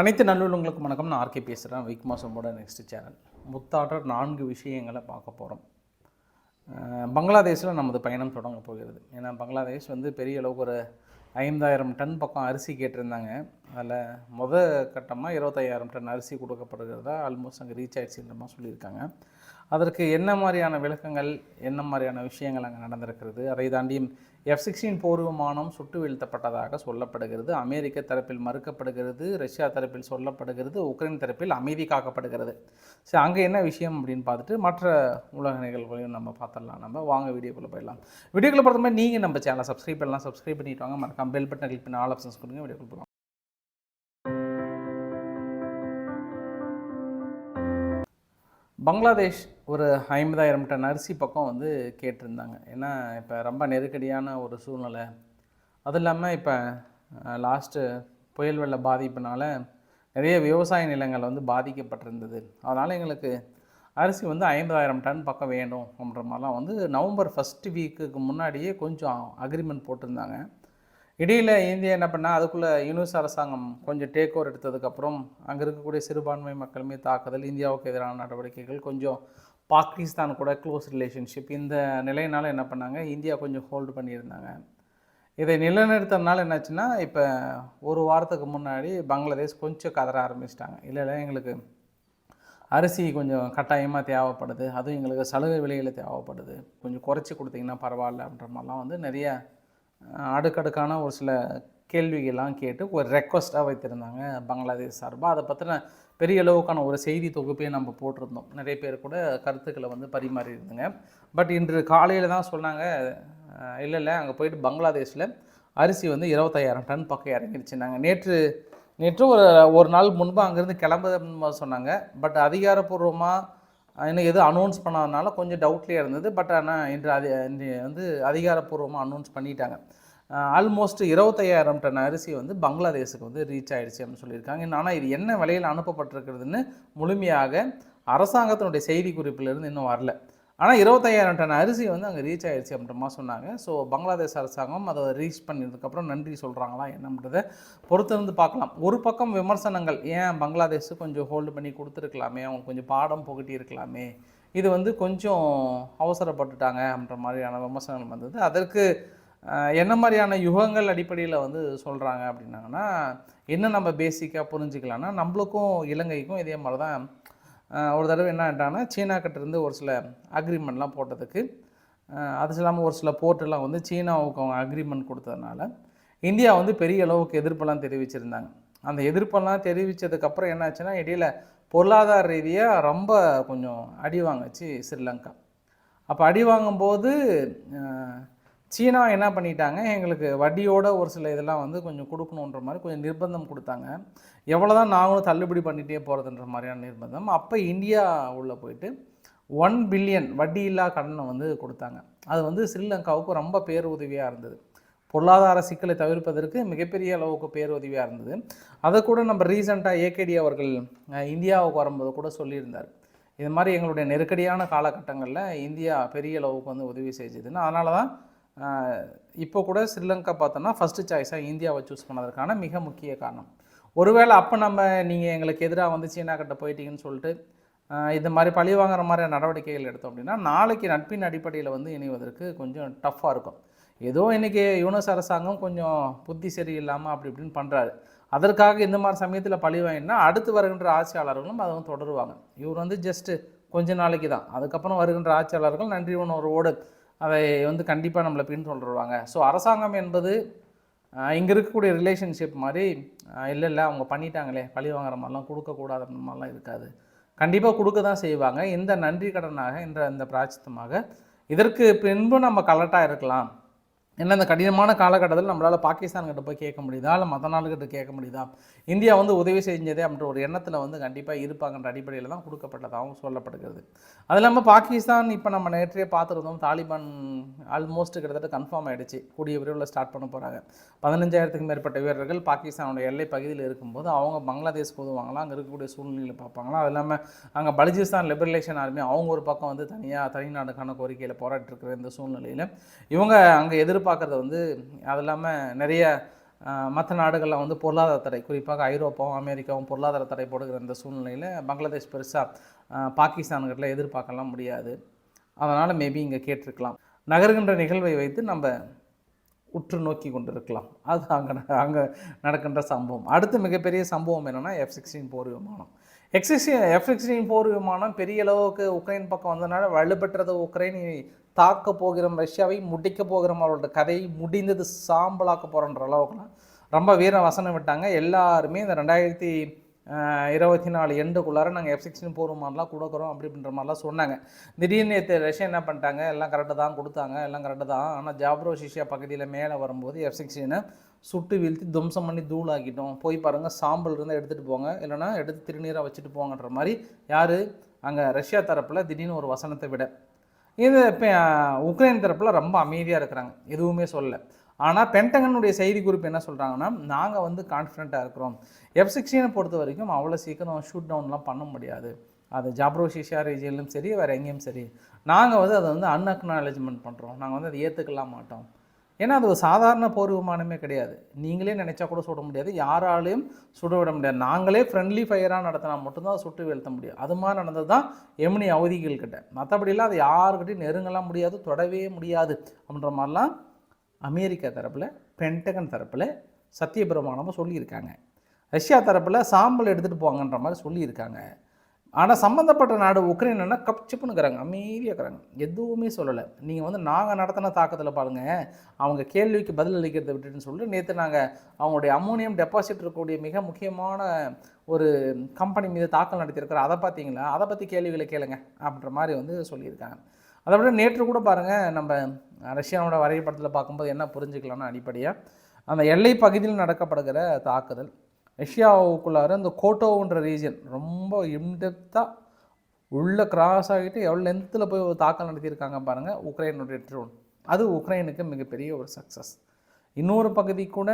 அனைத்து நல்லுள்ளவங்களுக்கும் வணக்கம். நான் ஆர்கே பேசுகிறேன் விக் மாசமோட நெக்ஸ்ட் சேனல் முத்தாற்ற நான்கு விஷயங்களை பார்க்க போகிறோம் பங்களாதேஷில் நமது பயணம் தொடங்க போகிறது. ஏன்னா பங்களாதேஷ் வந்து பெரிய அளவுக்கு ஒரு ஐந்தாயிரம் டன் பக்கம் அரிசி கேட்டிருந்தாங்க. அதில் முத கட்டமாக இருபத்தையாயிரம் டன் அரிசி கொடுக்கப்படுகிறதா ஆல்மோஸ்ட் அங்கே ரீச் ஆயிடுச்சுன்ற சொல்லியிருக்காங்க. அதற்கு என்ன மாதிரியான விளக்கங்கள் என்ன மாதிரியான விஷயங்கள் அங்கே நடந்திருக்கிறது? அதை தாண்டியும் எஃப் சிக்ஸ்டீன் போர் விமானம் சுட்டு வீழ்த்தப்பட்டதாக சொல்லப்படுகிறது. அமெரிக்க தரப்பில் மறுக்கப்படுகிறது. ரஷ்யா தரப்பில் சொல்லப்படுகிறது. உக்ரைன் தரப்பில் அமைதி காக்கப்படுகிறது. சரி அங்கே என்ன விஷயம் அப்படின்னு பார்த்துட்டு மற்ற உலக நிகழ்வுகளையும் நம்ம பார்த்துடலாம். நம்ம வாங்க வீடியோக்குள்ளே போயிடலாம். வீடியோக்குள்ளே பொறுத்த மாதிரி நீங்கள் நம்ம சேனலை சப்ஸ்கிரைப் பண்ணலாம். சப்ஸ்கிரைப் பண்ணிட்டு வாங்க. மறக்காம பெல் பட்டன் கிளிக் பண்ணி ஆல் ஆப்ஷன்ஸ் கொடுங்க. வீடியோக்குள்ள போகலாம். பங்களாதேஷ் ஒரு ஐம்பதாயிரம் டன் அரிசி பக்கம் வந்து கேட்டிருந்தாங்க. ஏன்னா இப்போ ரொம்ப நெருக்கடியான ஒரு சூழ்நிலை. அது இல்லாமல் இப்போ லாஸ்ட்டு புயல் வெள்ள பாதிப்புனால நிறைய விவசாய நிலங்கள் வந்து பாதிக்கப்பட்டிருந்தது. அதனால் எங்களுக்கு அரிசி வந்து ஐம்பதாயிரம் டன் பக்கம் வேணும் அப்படின்ற மாதிரிலாம் வந்து நவம்பர் ஃபஸ்ட் வீக்குக்கு முன்னாடியே கொஞ்சம் அக்ரிமெண்ட் போட்டிருந்தாங்க. இடையில் இந்தியா என்ன பண்ணால் அதுக்குள்ளே யூனிஸ் அரசாங்கம் கொஞ்சம் டேக் ஓவர் எடுத்ததுக்கப்புறம் அங்கே இருக்கக்கூடிய சிறுபான்மை மக்களுமே தாக்குதல் இந்தியாவுக்கு எதிரான நடவடிக்கைகள் கொஞ்சம் பாகிஸ்தான் கூட க்ளோஸ் ரிலேஷன்ஷிப் இந்த நிலையினால் என்ன பண்ணாங்க? இந்தியா கொஞ்சம் ஹோல்டு பண்ணியிருந்தாங்க. இதை நிலைநிறுத்தனால என்னாச்சுன்னா இப்போ ஒரு வாரத்துக்கு முன்னாடி பங்களாதேஷ் கொஞ்சம் கதற ஆரம்பிச்சிட்டாங்க. இல்லை இல்லை எங்களுக்கு அரிசி கொஞ்சம் கட்டாயமாக தேவைப்படுது. அதுவும் எங்களுக்கு சலுகை விலையில் தேவைப்படுது. கொஞ்சம் குறைச்சி கொடுத்தீங்கன்னா பரவாயில்ல அப்படின்ற மாதிரிலாம் வந்து நிறைய அடுக்கடுக்கான ஒரு சில கேள்விகள்லாம் கேட்டு ஒரு ரெக்வஸ்ட்டாக வைத்திருந்தாங்க பங்களாதேஷ் சார்பாக அதை பற்றின பெரிய அளவுக்கான ஒரு செய்தி தொகுப்பே நம்ம போட்டிருந்தோம். நிறைய பேர் கூட கருத்துக்களை வந்து பரிமாறி இருந்துங்க பட் இன்று காலையில் தான் சொன்னாங்க இல்லை இல்லை அங்கே போயிட்டு பங்களாதேஷில் அரிசி வந்து இருபத்தாயிரம் டன் பக்கம் இறங்கிடுச்சுனாங்க நேற்று நேற்று ஒரு ஒரு நாள் முன்பு அங்கேருந்து கிளம்ப சொன்னாங்க. பட் அதிகாரப்பூர்வமாக இன்னும் எதுவும் அனௌன்ஸ் பண்ணாதனால கொஞ்சம் டவுட்லேயே இருந்தது. பட் ஆனால் இன்று அது வந்து அதிகாரப்பூர்வமாக அனௌன்ஸ் பண்ணிட்டாங்க. ஆல்மோஸ்ட் இருபத்தையாயிரம் டன் அரிசி வந்து பங்களாதேஷுக்கு வந்து ரீச் ஆகிடுச்சு அப்படின்னு சொல்லியிருக்காங்க. ஆனால் இது என்ன விலையில் அனுப்பப்பட்டிருக்கிறதுன்னு முழுமையாக அரசாங்கத்தினுடைய செய்தி குறிப்பிலிருந்து இன்னும் வரல. ஆனால் இருபத்தையாயிரம் டன் அரிசி வந்து அங்கே ரீச் ஆயிடுச்சு அப்படின்றமா சொன்னாங்க. ஸோ பங்களாதேஷ் அரசாங்கம் அதை ரீச் பண்ணதுக்கப்புறம் நன்றி சொல்கிறாங்களா என்னன்றதை பொறுத்திருந்து பார்க்கலாம். ஒரு பக்கம் விமர்சனங்கள் ஏன் பங்களாதேஷ் கொஞ்சம் ஹோல்டு பண்ணி கொடுத்துருக்கலாமே அவங்க கொஞ்சம் பாடம் புகட்டி இருக்கலாமே இது வந்து கொஞ்சம் அவசரப்பட்டுட்டாங்க அப்படின்ற மாதிரியான விமர்சனங்கள் வந்தது. அதற்கு என்ன மாதிரியான யுகங்கள் அடிப்படையில் வந்து சொல்கிறாங்க அப்படின்னாங்கன்னா என்ன நம்ம பேசிக்காக புரிஞ்சுக்கலாம்னா நம்மளுக்கும் இலங்கைக்கும் இதே மாதிரி தான் ஒரு தடவை என்ன ஆயிட்டாங்கன்னா சீனா ஒரு சில அக்ரிமெண்ட்லாம் போட்டதுக்கு அது இல்லாமல் ஒரு சில போர்ட்டெல்லாம் வந்து சீனாவுக்கு அவங்க அக்ரிமெண்ட் கொடுத்ததுனால இந்தியா வந்து பெரிய அளவுக்கு எதிர்ப்பெல்லாம் தெரிவிச்சிருந்தாங்க. அந்த எதிர்ப்பெல்லாம் தெரிவித்ததுக்கப்புறம் என்னாச்சுன்னா இடையில பொருளாதார ரீதியாக ரொம்ப கொஞ்சம் அடி வாங்குச்சு ஸ்ரீலங்கா அப்போ அடி வாங்கும்போது சீனா என்ன பண்ணிட்டாங்க? எங்களுக்கு வட்டியோட ஒரு சில இதெல்லாம் வந்து கொஞ்சம் கொடுக்கணுன்ற மாதிரி கொஞ்சம் நிர்பந்தம் கொடுத்தாங்க. எவ்வளோ தான் நாங்களும் தள்ளுபடி பண்ணிகிட்டே போகிறதுன்ற மாதிரியான நிர்பந்தம். அப்போ இந்தியா உள்ளே போயிட்டு ஒன் பில்லியன் வட்டி இல்லா கடனை வந்து கொடுத்தாங்க. அது வந்து ஸ்ரீலங்காவுக்கு ரொம்ப பேருதவியாக இருந்தது. பொருளாதார சிக்கலை தவிர்ப்பதற்கு மிகப்பெரிய அளவுக்கு பேருதவியாக இருந்தது. அதை கூட நம்ம ரீசெண்டாக ஏகேடி அவர்கள் இந்தியாவுக்கு வரும்போது கூட சொல்லியிருந்தார். இது மாதிரி எங்களுடைய நெருக்கடியான காலகட்டங்களில் இந்தியா பெரிய அளவுக்கு வந்து உதவி செஞ்சதுன்னு. அதனால தான் இப்போ கூட ஸ்ரீலங்கா பார்த்தோன்னா ஃபஸ்ட்டு சாய்ஸாக இந்தியாவை சூஸ் பண்ணதற்கான மிக முக்கிய காரணம். ஒருவேளை அப்போ நம்ம நீங்கள் எங்களுக்கு எதிராக வந்து சீனா கிட்ட போயிட்டீங்கன்னு சொல்லிட்டு இந்த மாதிரி பழி வாங்குற மாதிரி நடவடிக்கைகள் எடுத்தோம் அப்படின்னா நாளைக்கு நட்பின் அடிப்படையில் வந்து இணைவதற்கு கொஞ்சம் டஃப்பாக இருக்கும். ஏதோ இன்றைக்கி யூனஸ் அரசாங்கம் கொஞ்சம் புத்தி சரியில்லாமல் அப்படி இப்படின்னு பண்ணுறாரு அதற்காக இந்த மாதிரி சமயத்தில் பழி வாங்கினா அடுத்து வருகின்ற ஆட்சியாளர்களும் அதை தொடருவாங்க. இவர் வந்து ஜஸ்ட்டு கொஞ்ச நாளைக்கு தான். அதுக்கப்புறம் வருகின்ற ஆட்சியாளர்கள் நன்றி உணர்வோடு அதை வந்து கண்டிப்பாக நம்மளை பின்தொடருவாங்க. ஸோ அரசாங்கம் என்பது இங்கே இருக்கக்கூடிய ரிலேஷன்ஷிப் மாதிரி இல்லை இல்லை அவங்க பண்ணிட்டாங்களே பழி வாங்குற மாதிரிலாம் கொடுக்கக்கூடாது அந்த மாதிரிலாம் இருக்காது. கண்டிப்பாக கொடுக்க தான் செய்வாங்க. இந்த நன்றி கடனாக என்ற இந்த பிராச்சித்தமாக இதற்கு பின்பு நம்ம கலட்டாக இருக்கலாம். என்ன இந்த கடினமான காலகட்டத்தில் நம்மளால் பாகிஸ்தான்கிட்ட போய் கேட்க முடியுதா? இல்லை மற்ற நாடுகிட்ட கேட்க முடியுதா? இந்தியா வந்து உதவி செஞ்சதே அப்படின்ற ஒரு எண்ணத்தில் வந்து கண்டிப்பாக இருப்பாங்கன்ற அடிப்படையில் தான் கொடுக்கப்பட்டதாகவும் சொல்லப்படுகிறது. அது இல்லாமல் பாகிஸ்தான் இப்போ நம்ம நேற்றையே பார்த்துருந்தோம் தாலிபான் ஆல்மோஸ்ட் கிட்டத்தட்ட கன்ஃபார்ம் ஆகிடுச்சு கூடிய விரைவில் ஸ்டார்ட் பண்ண போகிறாங்க பதினஞ்சாயிரத்துக்கு மேற்பட்ட வீரர்கள் பாகிஸ்தானோட எல்லை பகுதியில் இருக்கும்போது அவங்க பங்களாதேஷ் போதுவாங்களா அங்கே இருக்கக்கூடிய சூழ்நிலையில் பார்ப்பாங்களா அது இல்லாமல் அங்கே பலுஜிஸ்தான் லிபரலேஷன் ஆர்மி அவங்க ஒரு பக்கம் வந்து தனியாக தனிநாடுக்கான கோரிக்கையில் போராட்டிருக்கிற இந்த சூழ்நிலையில் இவங்க அங்கே எதிர்ப்பு எதிர்பார்க்குறது வந்து அது இல்லாமல் நிறைய மற்ற நாடுகளில் வந்து பொருளாதார தடை குறிப்பாக ஐரோப்பாவும் அமெரிக்காவும் பொருளாதார தடை போடுகிற இந்த சூழ்நிலையில் பங்களாதேஷ் பெருசாக பாகிஸ்தான்கிட்ட எதிர்பார்க்கலாம் முடியாது. அதனால் மேபி இங்கே கேட்டிருக்கலாம். நகர்கின்ற நிகழ்வை வைத்து நம்ம உற்று நோக்கி கொண்டிருக்கலாம். அது அங்கே அங்கே நடக்கின்ற சம்பவம். அடுத்து மிகப்பெரிய சம்பவம் என்னென்னா எஃப் சிக்ஸ்டீன் போர் விமானம். எஃப் எஃப் சிக்ஸ்டீன் போர் விமானம் பெரிய அளவுக்கு உக்ரைன் பக்கம் வந்ததுனால வலுப்பெற்றது உக்ரைன். தாக்க போகிறோம் ரஷ்யாவை முடிக்க போகிறோம் அவரோட கதை முடிந்தது சாம்பலாக்க போகிறன்ற அளவுக்குலாம் ரொம்ப வீர வசனம் விட்டாங்க. எல்லாருமே இந்த ரெண்டாயிரத்தி இருபத்தி நாலு எண்டுக்குள்ளார நாங்கள் எஃப் சிக்ஸ்டின் போகிற மாதிரிலாம் கொடுக்குறோம் அப்படின்ற மாதிரிலாம் சொன்னாங்க. திடீர்னு ரஷ்யா என்ன பண்ணிட்டாங்க? எல்லாம் கரெக்டாக தான் கொடுத்தாங்க எல்லாம் கரெக்டாக தான். ஆனால் ஜாப்ரோ சிஷியா பகுதியில் மேலே வரும்போது எஃப் சிக்ஸ்டீனை சுட்டு வீழ்த்தி தும்சம் பண்ணி தூளாக்கிட்டோம். போய் பாருங்கள் சாம்பல் இருந்தால் எடுத்துகிட்டு போங்க. இல்லைனா எடுத்து திருநீராக வச்சுட்டு போங்கன்ற மாதிரி யார்? அங்கே ரஷ்யா தரப்பில் திடீர்னு ஒரு வசனத்தை விட. இது இப்போ உக்ரைன் தரப்பில் ரொம்ப அமைதியாக இருக்கிறாங்க. எதுவுமே சொல்லலை. ஆனால் பென்டகனுடைய செய்தி குறிப்பு என்ன சொல்கிறாங்கன்னா நாங்கள் வந்து கான்ஃபிடண்ட்டாக இருக்கிறோம். எஃப் சிக்ஸ்டீனை பொறுத்த வரைக்கும் அவ்வளோ சீக்கிரம் ஷூட் டவுன்லாம் பண்ண முடியாது. அது ஜாப்ரோ ஷிஷா ரீஜியன்லையும் சரி வேறு எங்கேயும் சரி. நாங்கள் வந்து அதை வந்து அன்அக்னாலேஜ்மெண்ட் பண்ணுறோம் நாங்கள் வந்து அதை ஏற்றுக்கலாம் மாட்டோம். ஏன்னா அது ஒரு சாதாரண போர் விமானமே கிடையாது. நீங்களே நினச்சா கூட சுட முடியாது. யாராலையும் சுட விட முடியாது. நாங்களே ஃப்ரெண்ட்லி ஃபயராக நடத்தினா மட்டும்தான் சுட்டு வீழ்த்த முடியும். அது மாதிரி நடந்தது தான் எமினி அவதிகள் கிட்ட மற்றபடிலாம் அது யாருக்கிட்டையும் நெருங்கலாம் முடியாது தொடவே முடியாது அப்படின்ற மாதிரிலாம் அமெரிக்கா தரப்பில் பென்டகன் தரப்பில் சத்தியபிரமாணமாக சொல்லியிருக்காங்க. ரஷ்யா தரப்பில் சாம்பல் எடுத்துகிட்டு போங்கன்ற மாதிரி சொல்லியிருக்காங்க. ஆனால் சம்மந்தப்பட்ட நாடு உக்ரைன்னா கப்சிப்புன்னுக்கிறாங்க அமைதியாக இருக்கிறாங்க. எதுவுமே சொல்லலை. நீங்கள் வந்து நாங்கள் நடத்தின தாக்கத்தில் பாருங்கள் அவங்க கேள்விக்கு பதில் அளிக்கிறத விட்டுட்டுன்னு சொல்லிட்டு நேற்று நாங்கள் அவங்களுடைய அம்மோனியம் டெபாசிட் இருக்கக்கூடிய மிக முக்கியமான ஒரு கம்பெனி மீது தாக்கல் நடத்தியிருக்கிறோம் அதை பார்த்தீங்களா? அதை பற்றி கேள்விகளை கேளுங்க அப்படின்ற மாதிரி வந்து சொல்லியிருக்காங்க. அதை விட நேற்று கூட பாருங்கள் நம்ம ரஷ்யாவோட வரைபடத்தில் பார்க்கும்போது என்ன புரிஞ்சுக்கலாம்னு அடிப்படையாக அந்த எல்லை பகுதியில் நடக்கப்படுகிற தாக்குதல் ரஷ்யாவுக்குள்ளார இந்த கோட்டோன்ற ரீஜன் ரொம்ப இன்டெப்த்தாக உள்ளே கிராஸ் ஆகிட்டு எவ்வளோ லென்த்தில் போய் ஒரு தாக்கல் நடத்தியிருக்காங்க பாருங்கள் உக்ரைனுடைய ட்ரோன் அது உக்ரைனுக்கு மிகப்பெரிய ஒரு சக்ஸஸ் இன்னொரு பகுதி கூட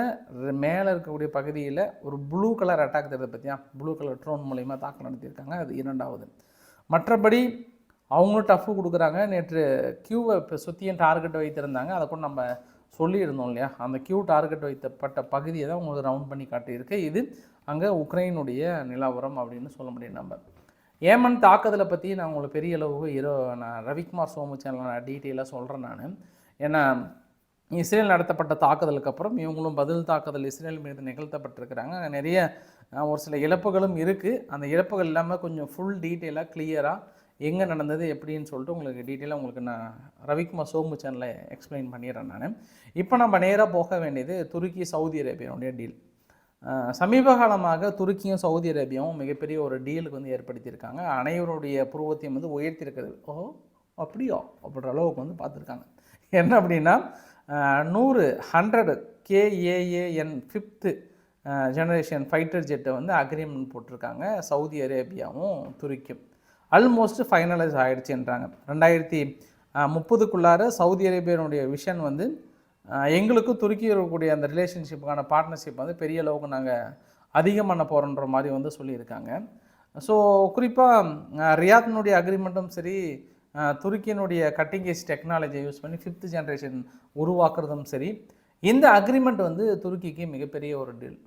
மேலே இருக்கக்கூடிய பகுதியில் ஒரு ப்ளூ கலர் அட்டாக் தெரியுது பற்றியா ப்ளூ கலர் ட்ரோன் மூலிமா தாக்கல் நடத்தியிருக்காங்க அது இரண்டாவது. மற்றபடி அவங்களும் டஃப்பு கொடுக்குறாங்க. நேற்று கியூவை இப்போ சுற்றியும் டார்கெட் வைத்திருந்தாங்க. அதை கூட நம்ம சொல்லியிருந்தோம் இல்லையா? அந்த கியூ டார்கெட் வைத்தப்பட்ட பகுதியை தான் உங்களுக்கு ரவுண்ட் பண்ணி காட்டியிருக்கு. இது அங்கே உக்ரைனுடைய நிலவரம் அப்படின்னு சொல்ல முடியும் நம்ம. ஏமன் தாக்குதலை பற்றி நான் உங்களுக்கு பெரிய அளவுக்கு இரோ நான் ரவிக்குமார் சோமு சேனல் நான் டீட்டெயிலாக சொல்கிறேன் நான். ஏன்னா இஸ்ரேல் நடத்தப்பட்ட தாக்குதலுக்கு அப்புறம் இவங்களும் பதில் தாக்குதல் இஸ்ரேல் மீது நிகழ்த்தப்பட்டிருக்கிறாங்க. அங்கே நிறைய ஒரு சில இழப்புகளும் இருக்குது அந்த இழப்புகள் இல்லாமல் கொஞ்சம் ஃபுல் டீட்டெயிலாக கிளியராக எங்கே நடந்தது எப்படின்னு சொல்லிட்டு உங்களுக்கு டீட்டெயிலாக உங்களுக்கு நான் ரவிக்குமார் சோமு சேனலில் எக்ஸ்பிளைன் பண்ணிடுறேன் நான். இப்போ நம்ம நேராக போக வேண்டியது துருக்கி சவுதி அரேபியாவுடைய டீல் சமீப காலமாக துருக்கியும் சவுதி அரேபியாவும் மிகப்பெரிய ஒரு டீலுக்கு வந்து ஏற்படுத்தியிருக்காங்க. அனைவருடைய புருவத்தையும் வந்து உயர்த்தியிருக்கிறது. ஓ அப்படியோ? அப்படின்ற அளவுக்கு வந்து பார்த்துருக்காங்க. என்ன அப்படின்னா நூறு hundred KAAN fifth generation fighter ஜெட்டை வந்து அக்ரிமெண்ட் போட்டிருக்காங்க. சவுதி அரேபியாவும் துருக்கியும். அல்மோஸ்ட் ஃபைனலைஸ் ஆகிடுச்சுன்றாங்க ரெண்டாயிரத்தி முப்பதுக்குள்ளார சவுதி அரேபியனுடைய விஷன் வந்து எங்களுக்கும் துருக்கி இருக்கக்கூடிய அந்த ரிலேஷன்ஷிப்புக்கான பார்ட்னர்ஷிப் வந்து பெரிய அளவுக்கு நாங்கள் அதிகம் பண்ண போகிறோன்ற மாதிரி வந்து சொல்லியிருக்காங்க. ஸோ குறிப்பாக ரியாத்னுடைய அக்ரிமெண்ட்டும் சரி துருக்கியினுடைய கட்டிங் ஏஜ் டெக்னாலஜியை யூஸ் பண்ணி ஃபிஃப்த் ஜென்ரேஷன் உருவாக்குறதும் சரி இந்த அக்ரிமெண்ட் வந்து துருக்கிக்கு மிகப்பெரிய ஒரு டீல்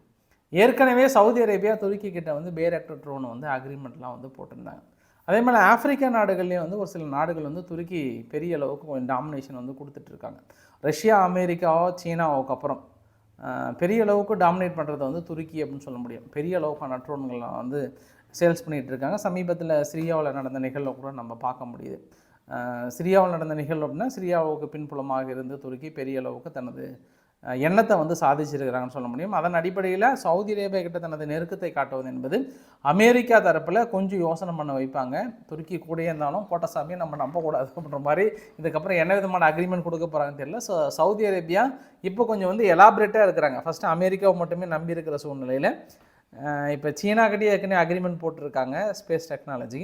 ஏற்கனவே சவுதி அரேபியா துருக்கி கிட்ட வந்து பேரக்டர் ட்ரோன் வந்து அக்ரிமெண்ட்லாம் வந்து போட்டிருந்தாங்க. அதே மாதிரி ஆப்பிரிக்கா நாடுகள்லேயும் வந்து ஒரு சில நாடுகள் வந்து துருக்கி பெரிய அளவுக்கு கொஞ்சம் டாமினேஷன் வந்து கொடுத்துட்ருக்காங்க. ரஷ்யா அமெரிக்காவோ சீனாவோக்கு அப்புறம் பெரிய அளவுக்கு டாமினேட் பண்ணுறதை வந்து துருக்கி அப்படின்னு சொல்ல முடியும். பெரிய அளவுக்கான ட்ரோன்கள்லாம் வந்து சேல்ஸ் பண்ணிகிட்டு இருக்காங்க சமீபத்தில் சிரியாவில் நடந்த நிகழ்வை கூட நம்ம பார்க்க முடியுது. சிரியாவில் நடந்த நிகழ்வு அப்படின்னா சிரியாவுக்கு பின்புலமாக இருந்து துருக்கி பெரிய அளவுக்கு தனது எண்ணத்தை வந்து சாதிச்சிருக்கிறாங்கன்னு சொல்ல முடியும். அதன் அடிப்படையில் சவுதி அரேபியா கிட்ட தனது நெருக்கத்தை காட்டுவது என்பது அமெரிக்கா தரப்பில் கொஞ்சம் யோசனை பண்ண வைப்பாங்க. துருக்கி கூட இருந்தாலும் கோட்டசாமியை நம்ம நம்பக்கூடாது அப்படின்ற மாதிரி இதுக்கப்புறம் என்ன விதமான அக்ரிமெண்ட் கொடுக்க போகிறாங்கன்னு தெரியல. ஸோ சவுதி அரேபியா இப்போ கொஞ்சம் வந்து எலாபரேட்டாக இருக்கிறாங்க. ஃபஸ்ட்டு அமெரிக்காவை மட்டுமே நம்பி இருக்கிற சூழ்நிலையில் இப்போ சீனாக்கிட்டே ஏற்கனவே அக்ரிமெண்ட் போட்டிருக்காங்க ஸ்பேஸ் டெக்னாலஜி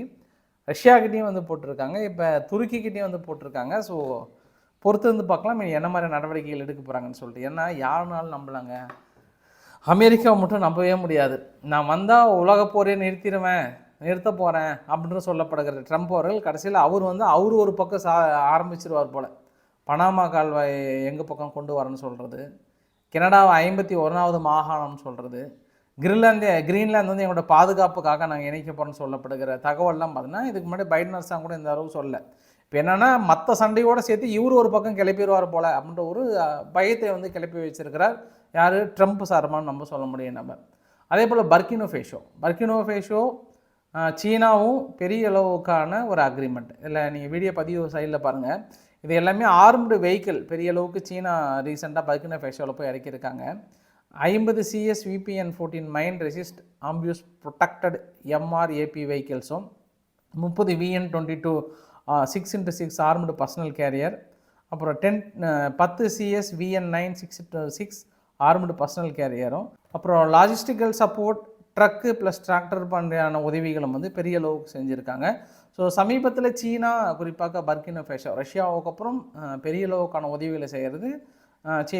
ரஷ்யா கிட்டேயும் வந்து போட்டிருக்காங்க. இப்போ துருக்கிக்கிட்டேயும் வந்து போட்டிருக்காங்க. ஸோ பொறுத்து வந்து பார்க்கலாம் என்ன மாதிரி நடவடிக்கைகள் எடுக்க போகிறாங்கன்னு சொல்லிட்டு. ஏன்னா யாருனாலும் நம்பலாங்க. அமெரிக்காவை மட்டும் நம்பவே முடியாது. நான் வந்தால் உலக போரே நிறுத்திடுவேன் நிறுத்த போகிறேன் அப்படின்னு சொல்லப்படுகிற ட்ரம்ப் அவர்கள் கடைசியில் அவர் வந்து அவர் ஒரு பக்கம் சா ஆரம்பிச்சிருவார் போல். பனாமா கால்வாய் எங்கள் பக்கம் கொண்டு வரேன்னு சொல்கிறது கனடாவை ஐம்பத்தி ஒன்றாவது மாகாணம்னு சொல்கிறது கிரீன்லாந்து கிரீன்லாந்து வந்து எங்களோட பாதுகாப்புக்காக நாங்கள் இணைக்க போகிறோம்னு சொல்லப்படுகிற தகவல்லாம் பார்த்தீங்கன்னா இதுக்கு முன்னாடி பைடன் அரசாங்கம் கூட இந்த அளவு சொல்லலை. இப்போ என்னென்னா மற்ற சண்டையோடு சேர்த்து இவர் ஒரு பக்கம் கிளப்பிடுவார் போல அப்படின்ற ஒரு பயத்தை வந்து கிளப்பி வச்சிருக்கிறார் யார்? ட்ரம்ப் சார்பான்னு நம்ம சொல்ல முடியும் நம்ம. அதே போல் பர்கினோ ஃபேஷோ. பர்கினோ ஃபேஷோ சீனாவும் பெரிய அளவுக்கான ஒரு அக்ரிமெண்ட் இல்லை நீங்கள் வீடியோ பதிவு சைடில் பாருங்கள் இது எல்லாமே ஆர்ம்டு வெஹிக்கிள் பெரிய அளவுக்கு சீனா ரீசெண்டாக பர்கினோ ஃபேஷோவில் போய் இறக்கியிருக்காங்க. ஐம்பது CS VPN fourteen mine resistant ambush protected MRAP வெஹிக்கிள்ஸும் முப்பது VN twenty two six into six armed personnel carrier அப்புறம் டென் பத்து CS VN nine six six armed personnel கேரியரும் அப்புறம் logistical support truck plus tractor பண்ணுறான உதவிகளும் வந்து பெரிய அளவுக்கு செஞ்சுருக்காங்க. ஸோ சமீபத்தில் சீனா குறிப்பாக பர்கினோ ஃபேஷோ ரஷ்யாவுக்கு அப்புறம் பெரிய அளவுக்கான உதவிகளை செய்கிறது சீ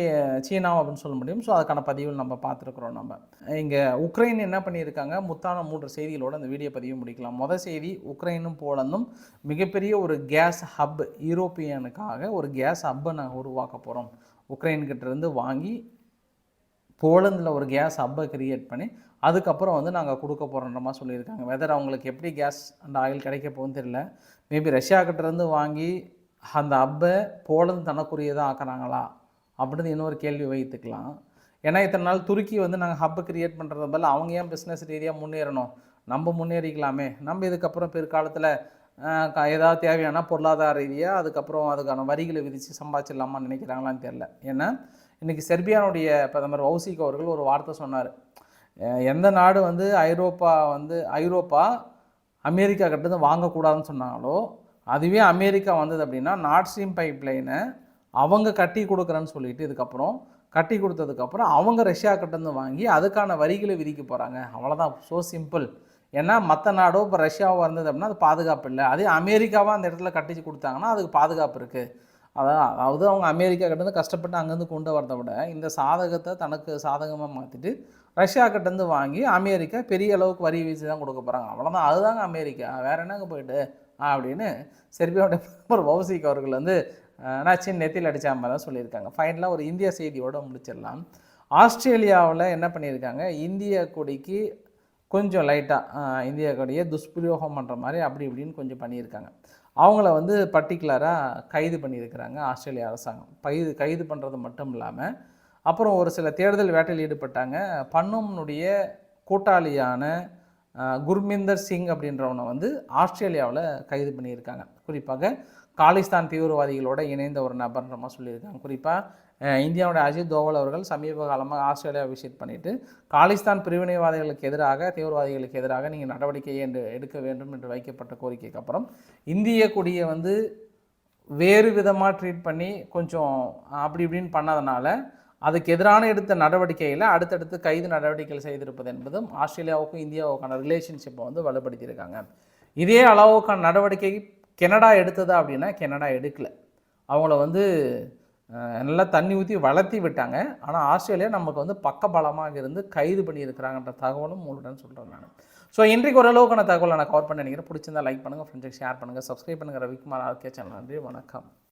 சீனா அப்படின்னு சொல்ல முடியும். ஸோ அதுக்கான பதிவுகள் நம்ம பார்த்துருக்குறோம் நம்ம. இங்கே உக்ரைன் என்ன பண்ணியிருக்காங்க? முத்தான மூன்று செய்திகளோட அந்த வீடியோ பதிவு முடிக்கலாம். மொதல் செய்தி உக்ரைனும் போலந்தும் மிகப்பெரிய ஒரு கேஸ் ஹப் யூரோப்பியனுக்காக ஒரு கேஸ் ஹப்பை நாங்கள் உருவாக்க போகிறோம் உக்ரைன்கிட்டேருந்து வாங்கி போலந்தில் ஒரு கேஸ் ஹப்பை கிரியேட் பண்ணி அதுக்கப்புறம் வந்து நாங்கள் கொடுக்க போகிறோன்ற மாதிரி சொல்லியிருக்காங்க. வெதர் அவங்களுக்கு எப்படி கேஸ் அந்த ஆயில் கிடைக்க போகுன்னு தெரியல. மேபி ரஷ்யா கிட்டேருந்து வாங்கி அந்த ஹப்பை போலந்து தனக்குரியதாக ஆக்குறாங்களா? அப்படின்னு இன்னொரு கேள்வி வைத்துக்கலாம். ஏன்னா இத்தனை நாள் துருக்கி வந்து நாங்கள் ஹப்பு கிரியேட் பண்ணுறது பதில் அவங்க ஏன் பிஸ்னஸ் ரீதியாக முன்னேறணும்? நம்ம முன்னேறிக்கலாமே. நம்ம இதுக்கப்புறம் பிற்காலத்தில் ஏதாவது தேவையான பொருளாதார ரீதியாக அதுக்கப்புறம் அதுக்கான வரிகளை விதித்து சம்பாதிச்சிடலாமான்னு நினைக்கிறாங்களான்னு தெரில ஏன்னா இன்றைக்கி செர்பியானுடைய பிரதமர் வௌசிக் அவர்கள் ஒரு வார்த்தை சொன்னார். எந்த நாடு வந்து ஐரோப்பா வந்து ஐரோப்பா அமெரிக்கா கிட்டேருந்து வாங்கக்கூடாதுன்னு சொன்னாங்களோ அதுவே அமெரிக்கா வந்தது அப்படின்னா நார்ட் ஸ்ட்ரீம் பைப் லைனை அவங்க கட்டி கொடுக்குறேன்னு சொல்லிட்டு இதுக்கப்புறம் கட்டி கொடுத்ததுக்கப்புறம் அவங்க ரஷ்யா கிட்டேருந்து வாங்கி அதுக்கான வரிகளை விதிக்க போகிறாங்க அவ்வளோதான் ஸோ சிம்பிள் ஏன்னா மற்ற நாடோ இப்போ ரஷ்யாவோ இருந்தது அப்படின்னா அது பாதுகாப்பு இல்லை. அதே அமெரிக்காவாக அந்த இடத்துல கட்டிச்சு கொடுத்தாங்கன்னா அதுக்கு பாதுகாப்பு இருக்குது அதான் அதாவது அவங்க அமெரிக்கா கிட்டேருந்து கஷ்டப்பட்டு அங்கேருந்து கொண்டு வரதை விட இந்த சாதகத்தை தனக்கு சாதகமாக மாற்றிட்டு ரஷ்யா கிட்டேருந்து வாங்கி அமெரிக்கா பெரிய அளவுக்கு வரி வீசி தான் கொடுக்க போகிறாங்க அவ்வளோதான் அதுதாங்க அமெரிக்கா. வேறு என்னங்க போயிட்டு? அப்படின்னு செர்பியாவுடைய பிரதமர் வௌசிக் அவர்கள் வந்து நாச்சின் நெத்தியில் அடித்த மாதிரி தான் சொல்லியிருக்காங்க. ஃபைனலாக ஒரு இந்திய செய்தியோடு முடிச்சிடலாம். ஆஸ்திரேலியாவில் என்ன பண்ணியிருக்காங்க? இந்திய கொடிக்கு கொஞ்சம் லைட்டாக இந்திய கொடியை துஷ்பிரயோகம் பண்ணுற மாதிரி அப்படி இப்படின்னு கொஞ்சம் பண்ணியிருக்காங்க. அவங்கள வந்து பர்டிகுலராக கைது பண்ணியிருக்கிறாங்க ஆஸ்திரேலிய அரசாங்கம். கைது கைது பண்ணுறது மட்டும் இல்லாமல் அப்புறம் ஒரு சில தேடுதல் வேட்டையில் ஈடுபட்டாங்க. பன்னம்னுடைய கூட்டாளியான குர்மிந்தர் சிங் அப்படின்றவனை வந்து ஆஸ்திரேலியாவில் கைது பண்ணியிருக்காங்க. குறிப்பாக காலிஸ்தான் தீவிரவாதிகளோட இணைந்த ஒரு நபர்ன்ற மாதிரி சொல்லியிருக்காங்க. குறிப்பாக இந்தியாவுடைய அஜித் தோவல் அவர்கள் சமீப காலமாக ஆஸ்திரேலியா விசிட் பண்ணிவிட்டு காலிஸ்தான் பிரிவினைவாதிகளுக்கு எதிராக தீவிரவாதிகளுக்கு எதிராக நீங்கள் நடவடிக்கையை என்று எடுக்க வேண்டும் என்று வைக்கப்பட்ட கோரிக்கைக்கு அப்புறம் இந்திய கொடியை வந்து வேறு விதமாக ட்ரீட் பண்ணி கொஞ்சம் அப்படி இப்படின்னு பண்ணதுனால அதுக்கு எதிரான எடுத்த நடவடிக்கையில் அடுத்தடுத்து கைது நடவடிக்கைகள் செய்திருப்பது என்பதும் ஆஸ்திரேலியாவுக்கும் இந்தியாவுக்கான ரிலேஷன்ஷிப்பை வந்து வலுப்படுத்தியிருக்காங்க. இதே அளவுக்கான நடவடிக்கை கெனடா எடுத்ததா அப்படின்னா கெனடா எடுக்கல. அவங்கள வந்து நல்லா தண்ணி ஊற்றி வளர்த்தி விட்டாங்க. ஆனால் ஆஸ்திரேலியா நமக்கு வந்து பக்கபலமாக இருந்து கைது பண்ணியிருக்கிறாங்கன்ற தகவலும் உங்களுடன் சொல்கிறேன் நான். ஸோ இன்றைக்கு ஓரளவுக்கான தகவலை நான் கவர் பண்ண நினைக்கிறேன். பிடிச்சிருந்தா லைக் பண்ணுங்கள் ஃப்ரெண்ட்ஸுக்கு ஷேர் பண்ணுங்கள் சப்ஸ்கிரைப் பண்ணுங்கள் ரவிக்குமார் ஆர்கே சேனல். நன்றி வணக்கம்.